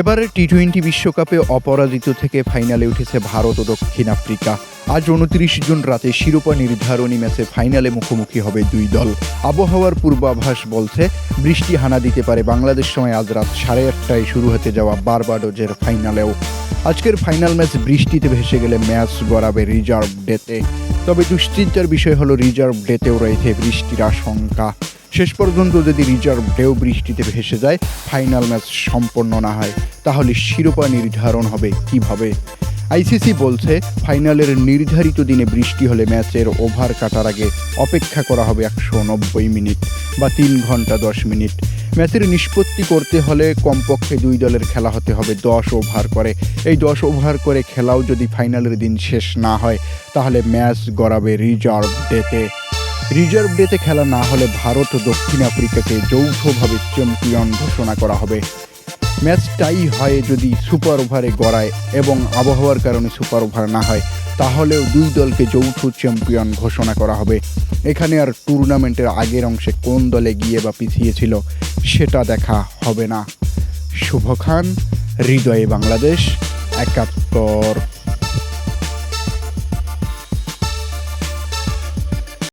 এবারের T twenty বিশ্বকাপে অপরাজিত থেকে ফাইনালে উঠেছে ভারত ও দক্ষিণ আফ্রিকা। আজ উনত্রিশ জুন রাতে শিরোপা নির্ধারণী ম্যাচে ফাইনালে মুখোমুখি হবে দুই দল। আবহাওয়ার পূর্বাভাস বলছে, বৃষ্টি হানা দিতে পারে বাংলাদেশ সময় আজ রাত সাড়ে আটটায় শুরু হতে যাওয়া বারবাডোজের ফাইনালেও। আজকের ফাইনাল ম্যাচ বৃষ্টিতে ভেসে গেলে ম্যাচ গড়াবে রিজার্ভ ডেতে। তবে দুশ্চিন্তার বিষয় হলো, রিজার্ভ ডেতেও রয়েছে বৃষ্টির আশঙ্কা। শেষ পর্যন্ত যদি রিজার্ভ ঢেউ বৃষ্টিতে ভেসে যায়, ফাইনাল ম্যাচ সম্পন্ন না হয়, তাহলে শিরোপা নির্ধারণ হবে কীভাবে? আইসিসি বলছে, ফাইনালের নির্ধারিত দিনে বৃষ্টি হলে ম্যাচের ওভার কাটার আগে অপেক্ষা করা হবে একশো নব্বই মিনিট বা তিন ঘণ্টা দশ মিনিট। ম্যাচের নিষ্পত্তি করতে হলে কমপক্ষে দুই দলের খেলা হতে হবে দশ ওভার করে। এই দশ ওভার করে খেলাও যদি ফাইনালের দিন শেষ না হয়, তাহলে ম্যাচ গড়াবে রিজার্ভ ডেতে। রিজার্ভ ডেতে খেলা না হলে ভারত দক্ষিণ আফ্রিকাকে যৌথভাবে চ্যাম্পিয়ন ঘোষণা করা হবে। ম্যাচটাই হয় যদি সুপার ওভারে গড়ায় এবং আবহাওয়ার কারণে সুপার ওভার না হয়, তাহলেও দুই দলকে যৌথ চ্যাম্পিয়ন ঘোষণা করা হবে। এখানে আর টুর্নামেন্টের আগের অংশে কোন দলে গিয়ে বা পিছিয়েছিল, সেটা দেখা হবে না। শুভ খান, হৃদয়ে বাংলাদেশ, একাত্তর।